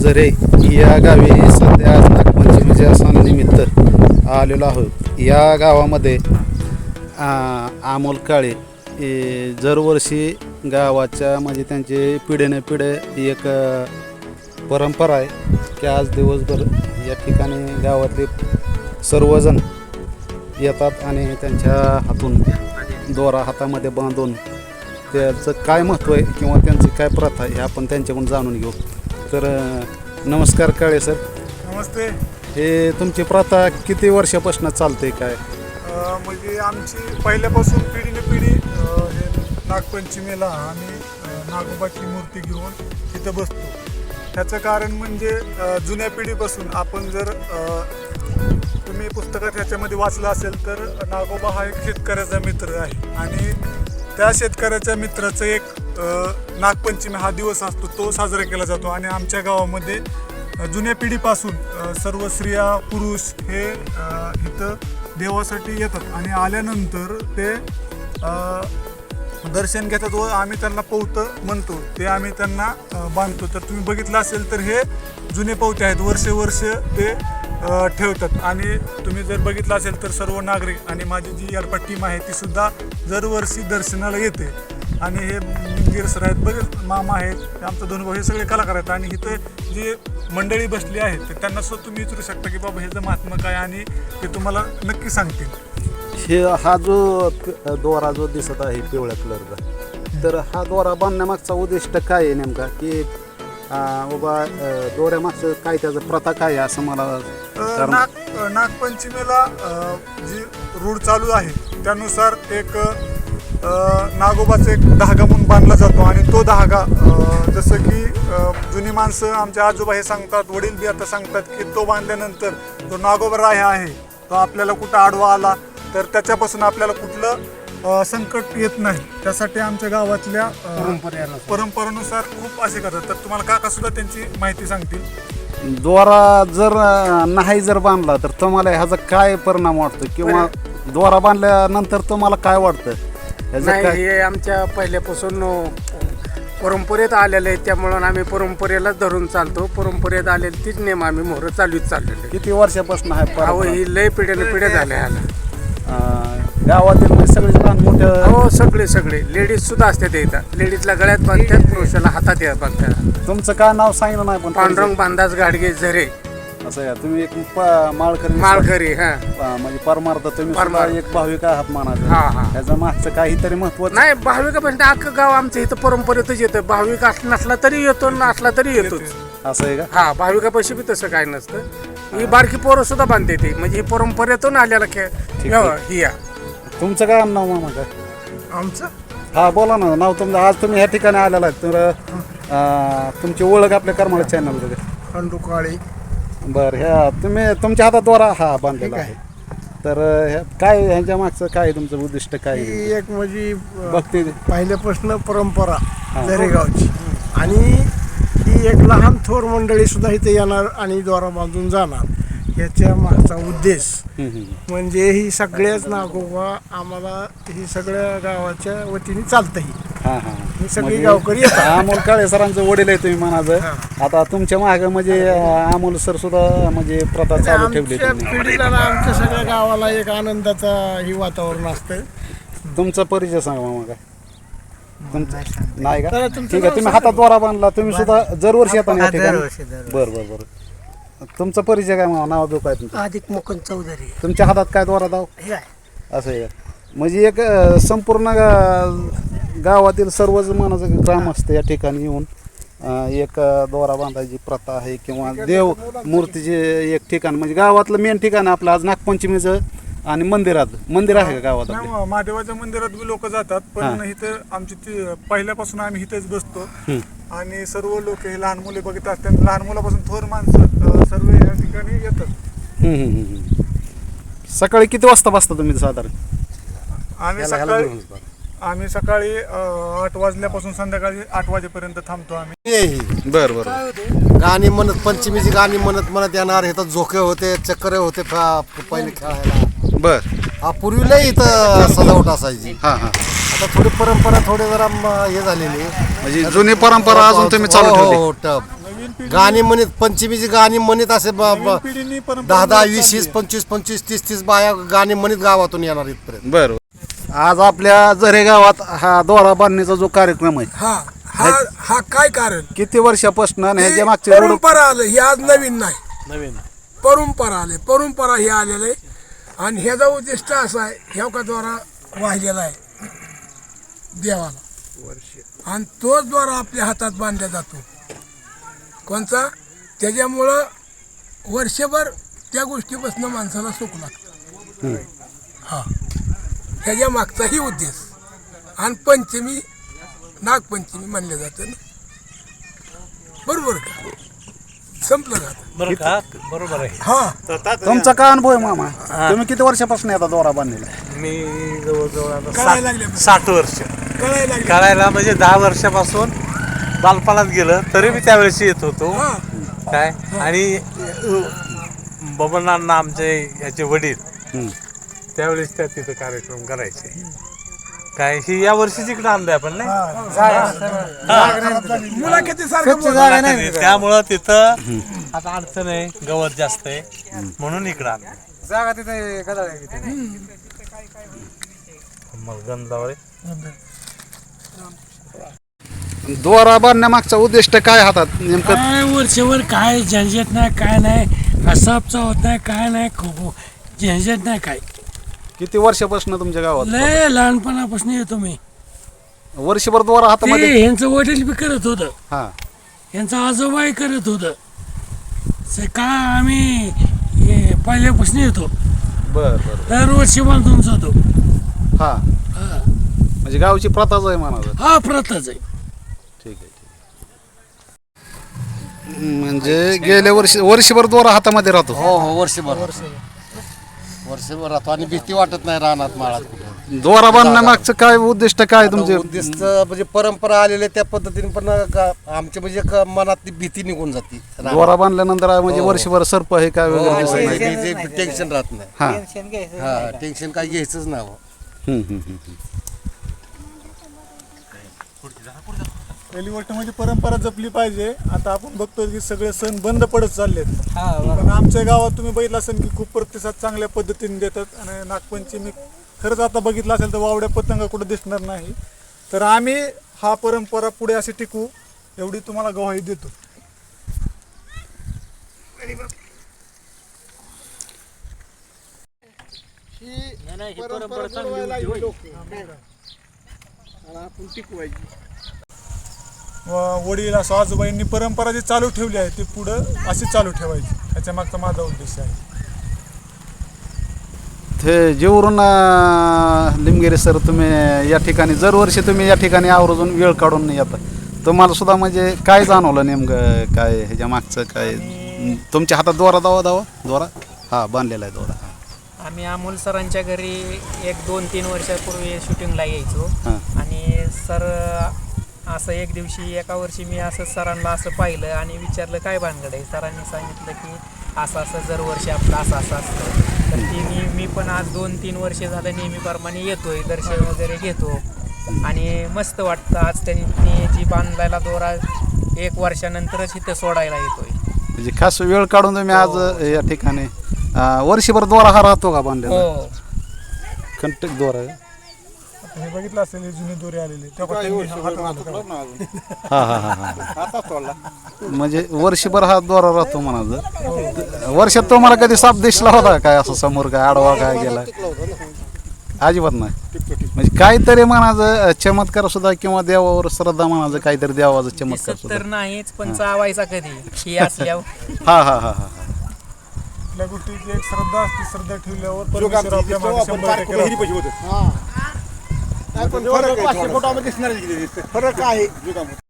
झरे या गावी सध्या आज नागपंचमीच्या सणानिमित्त आलेलो आहोत. या गावामध्ये आ, अमोल काळे दरवर्षी गावाच्या म्हणजे त्यांचे पिढीने पिढे एक परंपरा आहे की आज दिवसभर या ठिकाणी गावातले सर्वजण येतात आणि त्यांच्या हातून दोरा हातामध्ये बांधून त्याचं काय महत्त्व आहे किंवा त्यांची काय प्रथा आहे हे आपण त्यांच्याकडून जाणून घेऊ. तर नमस्कार काळे सर. नमस्ते. हे तुमची प्रथा किती वर्षापासून चालते काय? म्हणजे आमची पहिल्यापासून पिढीने पिढी हे नागपंचमीला आम्ही नागोबाची मूर्ती घेऊन तिथं बसतो. त्याचं कारण म्हणजे जुन्या पिढीपासून आपण जर तुम्ही पुस्तकात ह्याच्यामध्ये वाचलं असेल तर नागोबा हा एक शेतकऱ्याचा मित्र आहे. आणि त्या शेतकऱ्याच्या मित्राचं एक नागपंचमी हा दिवस असतो तो साजरा केला जातो आणि आमच्या गावामध्ये जुन्या पिढीपासून सर्व स्त्रिया पुरुष हे इथं देवासाठी येतात आणि आल्यानंतर ते दर्शन घेतात व आम्ही त्यांना पौतं म्हणतो ते आम्ही त्यांना बांधतो. तर तुम्ही बघितलं असेल तर हे जुने पौते आहेत वर्षे वर्ष ते ठेवतात. आणि तुम्ही जर बघितलं असेल तर सर्व नागरिक आणि माझी जी यारपा टीम आहे ती सुद्धा दरवर्षी दर्शनाला येते. आणि हे निमगिर सर आहेत. बरेच मामा आहेत आमचा दोन भाऊ हे सगळे कलाकार आहेत. आणि इथं जी मंडळी बसली आहेत तर त्यांना सुद्धा तुम्ही विचारू शकता की बाबा ह्याचं महात्मा काय आणि ते तुम्हाला नक्की सांगतील. हे हा जो दोरा जो दिसत आहे पिवळ्या कलरचा तर हा दोरा बांधण्यामागचा उद्दिष्ट काय आहे नेमका? की बाबा दोऱ्यामागचं काय त्याचं प्रथा काय आहे असं मला नाग नागपंचमीला जी रूढ चालू आहे त्यानुसार एक नागोबाचा एक धागा म्हणून बांधला जातो आणि तो धागा जसं की जुनी माणसं आमच्या आजोबा हे सांगतात वडील बी आता सांगतात की तो बांधल्यानंतर जो नागोबा राय आहे तो आपल्याला कुठं आडवा आला तर त्याच्यापासून आपल्याला कुठलं संकट येत नाही. त्यासाठी आमच्या गावातल्या परंपरेनुसार. खूप असे करतात. तर तुम्हाला काका सुद्धा त्यांची माहिती सांगतील. दोरा जर नाही जर बांधला तर तुम्हाला ह्याचा काय परिणाम वाटतो? किंवा दोरा बांधल्यानंतर तुम्हाला काय वाटतं? नाही काय? हे आमच्या पहिल्यापासून परंपरेत आलेलं आहे. त्यामुळं आम्ही परंपरेलाच धरून चालतो. परंपरेत आलेले तीच नेम आम्ही मोहर चालवीत चाललेले किती वर्षापासून आहे अहो परंपरा? ही लय पिढ्याने पिढ्या झाल्या ह्याला अ, गावातील म्हणजे सगळे लहान मोठं हो सगळे सगळे. लेडीज सुद्धा असतात इथं. लेडीजला गळ्यात बांधतात पुरुषाला हातात येत बांधतात. तुमचं काय नाव सांगितलं नाही पण? पांडुरंग बांधाच गाडगे झरे. असं आहे तुम्ही एक प- माळकरी माळकरी हा. अ, म्हणजे परमार्थ तुम्ही सुद्धा परमार्थ. एक भाविक आहात हा, हा. त्याचं मागचं काहीतरी महत्त्व नाही भाविक म्हणजे अख्खं गाव आमचं इथं परंपरेतच येतं. भाविक अस- नसला तरी येतो नसला तरी येतोच. असं आहे का? हा भाविकापाशी बी तसं काय नसतं. ही बारकी पोरं सुद्धा बांधते ती. म्हणजे ही परंपरेतून आलेला खेळ आहे. ही या. तुमचं काय नाव मामा काय आमचं? हा बोला ना. नाव तुमचं. आज तुम्ही ह्या ठिकाणी आलेला आहे. तर अ, तुमची ओळख आपल्या करमाळा चॅनलमध्ये खंडू काळे. बरं ह्या तुम्ही तुमच्या हातात द्वारा हा बांधलेला आहे. तर ह्या- काय ह्याच्या मागचं? काय आहे तुमचं उद्दिष्ट? काय आहे? ही एक म्हणजे अ, भक्ती पहिल्यापासून परंपरा जरेगावची आणि ही एक लहान थोर मंडळी सुद्धा इथे येणार आणि द्वारा बांधून जाणार. याच्या मागचा उद्देश हम्म, हम्म. म्हणजे ही सगळ्याच नागोबा आम्हाला ही सगळ्या गावाच्या वतीने चालतं ही हा हा. ही सगळी म्हणजे गावकरी येतात अमोल काळे सरांचं वडील आहे तुम्ही म्हणायचं. आता तुमच्या मागे म्हणजे अं, अमोल सर सुद्धा म्हणजे प्रथा चालू ठेवली आमच्या तुम्ही. पिढीला ना आमच्या सगळ्या गावाला एक आनंदाचा ही वातावरण असतं तुमचा परिचय सांगा तुमचं नाही का? तुमचं ठीक आहे तुम्ही हातात द्वारा बांधला तुम्ही सुद्धा दरवर्षी येता ना या ठिकाणी. दरवर्षी, दरवर्षी. बरं बरं बरं. तुमचा परिचय काय मामा नाव बिव काय तुमचं? अधिक मुकुंद चौधरी. तुमच्या हातात काय द्वारा दाव? हे आहे. असं आहे का? म्हणजे एक अं, संपूर्ण गावातील सर्वच मानाचं ग्राम असतं या ठिकाणी येऊन एक दोरा बांधायची प्रथा आहे किंवा देव मूर्तीचे एक ठिकाण म्हणजे गावातलं मेन ठिकाण आपलं आज नागपंचमीचं आणि मंदिरात मंदिर आहे का गावात आपल्या? नाही, महादेवाच्या मंदिरात बी लोक जातात पण हा. इथं आमची ती पहिल्यापासून आम्ही इथेच बसतो. आणि सर्व लोक हे लहान मुले बघत असतात लहान मुलापासून थोर माणसं अ, सर्व या ठिकाणी येतात हम्म, हम्म, हम्म. सकाळी किती वाजता बसता तुम्ही साधारण आम्ही सकाळी आम्ही सकाळी अ, आठ वाजल्यापासून संध्याकाळी आठ वाजेपर्यंत थांबतो आम्ही. हे बरं बरं. गाणी म्हणत पंचमीची गाणी म्हणत म्हणत येणार इथं झोके होते चक्कर होते पहिले खेळायला? बर. हा पूर्वी लय इथं सजावट असायची. हां हां. आता थोडी परंपरा थोडी जरा म- हे झालेली. म्हणजे जुनी परंपरा अजून तुम्ही चालू हो, ठेवली. हो, टप. पिढी गाणी म्हणत पंचमीची गाणी म्हणत असे ब- नवीन ब- पिढीने परंपरा दहा दहा वीस वीस. पंचवीस पंचवीस तीस तीस बाया गाणी म्हणत गावातून येणार इथपर्यंत. बरं. आज आपल्या झरे गावात हा दोरा बांधणीचा जो कार्यक्रम आहे हा हा हा काय कारण? किती वर्षापासून आणि ह्याच्या हे मागचे रोड परंपरा आलं हे आज नवीन नाही. नवीन. परंपरा आले परंपरा हे आलेलं आहे. आणि ह्याचा उद्दिष्ट असा आहे ह्या का द्वारा वाहिलेला आहे? देवाला. आणि तोच द्वारा आपल्या हातात बांधला जातो. कोणचा त्याच्यामुळं वर्षभर त्या गोष्टीपासून माणसाला सुख लागतं. हा. ह्याच्या मागचाही उद्देश. आणि पंचमी नागपंचमी मानलं जातं ना. बरोबर का? संपलं जातं बरं का? बरोबर आहे. हा. तुमचा काय अनुभव आहे मामा? तुम्ही किती वर्षापासून आता दोरा बांधलेला आहे? मी जवळजवळ आता कळायला लागले साठ- साठ वर्ष. कळायला लागले. कळायला म्हणजे दहा वर्षापासून बालपणात गेलं तरी मी त्यावेळेस येत होतो. हा. काय? आणि बबनांना आमचे याचे वडील. त्यावेळेस त्या तिथं कार्यक्रम करायचे. काय ही या वर्षी तिकडे आणलंय आपण नाही? त्यामुळं तिथं आता अडचण आहे गवत जास्त आहे म्हणून इकडं आणलं जागा तिथे मग गंधावर दोरा बांधण्यामागचा उद्दिष्ट काय हातात नेमकं? काय वर्षभर काय झंझट नाही काय नाही असापचा होत नाही काय नाही खो खो झंझट नाही काय. किती वर्षापासून तुमच्या गावात? लय लहानपणापासून येतो मी. वर्षभर दोरा ते हातामध्ये ह्यांचं वडील बी करत होतं. हा. यांचं आजोबाही करत होतं. से काय आम्ही हे पहिल्यापासून येतो. बर बर दरवर्षी बांधून जातो. हा. हा. म्हणजे गावची प्रथाच आहे म्हणायचं हा प्रथाच आहे. ठीक आहे ठीक आहे. म्हणजे गेल्या वर्षी वर्षभर दोरा हातामध्ये राहतो. हो हो वर्षभर. वर्षभर राहतो आणि भीती वाटत नाही रानात माळात कुठं. दोरा बांधण्यामागचं काय उद्दिष्ट काय तुमचे? उद्दिष्ट म्हणजे परंपरा आलेले त्या पद्धतीने पण का- आमच्या म्हणजे क- मनातली भीती निघून जाते. दोरा बांधल्यानंतर म्हणजे वर्षभर सर्प हे काय हो, वगैरे हो, दिसत नाही हे- हे टेन्शन राहत नाही. हा. हा टेन्शन काय घ्यायचंच नाही हो. हम्म, हम्म, हम्म. पहिली गोष्ट म्हणजे परंपरा जपली पाहिजे. आता आपण बघतोय की सगळे सण बंद पडत चाललेत. पण आमच्या गावात तुम्ही बघितलं असेल की खूप प्रतिसाद चांगल्या पद्धतीने देतात आणि नागपंचमी खरंच आता बघितलं असेल तर वावड्या पतंग कुठं दिसणार नाही. तर आम्ही हा परंपरा पुढे अशी टिकू एवढी तुम्हाला गवाही देतो. व- वडील असं आजोबाईंनी परंपरा जी चालू ठेवली आहे ती पुढं अशी चालू ठेवायची. याच्या मागचा माझा उद्देश आहे. ते जेवरून लिमगिरी सर तुम्ही या ठिकाणी दरवर्षी तुम्ही या ठिकाणी आवर्जून वेळ काढून येता. तुम्हाला सुद्धा म्हणजे काय जाणवलं नेमकं? काय ह्याच्या मागचं काय? तुमच्या हातात दोरा दावा दावा? दोरा? हा बांधलेला आहे दोरा. आम्ही अमोल सरांच्या घरी एक दोन तीन वर्षापूर्वी शूटिंगला यायचो. आणि सर असं एक दिवशी एका वर्षी मी असं सरांना असं पाहिलं आणि विचारलं काय भानगड आहे? सरांनी सांगितलं की असं असं दरवर्षी आपलं असं असं असतं. तर ती मी मी पण आज दोन तीन वर्ष झालं नेहमीप्रमाणे येतोय दर्शन वगैरे घेतो. आणि मस्त वाटतं आज त्यांनी जी बांधलेला दोरा एक वर्षानंतरच इथं सोडायला येतोय. म्हणजे खास वेळ काढून तुम्ही आज या ठिकाणी वर्षभर दोरा हा राहतो का बांधलेला? हो. कंटक दोरा आहे. आता हे बघितलं असेल हे जुने दोरे आलेले. तेव्हा त्यांनी हातात पकडलं. हा हा हा हा. म्हणजे वर्षभर हा दोरा राहतो म्हणायचं वर्षात तुम्हाला कधी साप दिसला होता काय असं समोर काय आडवा काय गेला? अजिबात नाही. म्हणजे काहीतरी म्हणायचं चमत्कार सुद्धा किंवा देवावर श्रद्धा म्हणायचं काहीतरी देवाचं चमत्कार दिसत तर नाहीच पण चावायचा कधी? ही असल्यावर. हा हा हा हा कुठल्या गोष्टीची एक श्रद्धा असते श्रद्धा ठेवल्यावर परमेश्वर आपल्या मागे शंभर टक्के राहतो. फरक आहे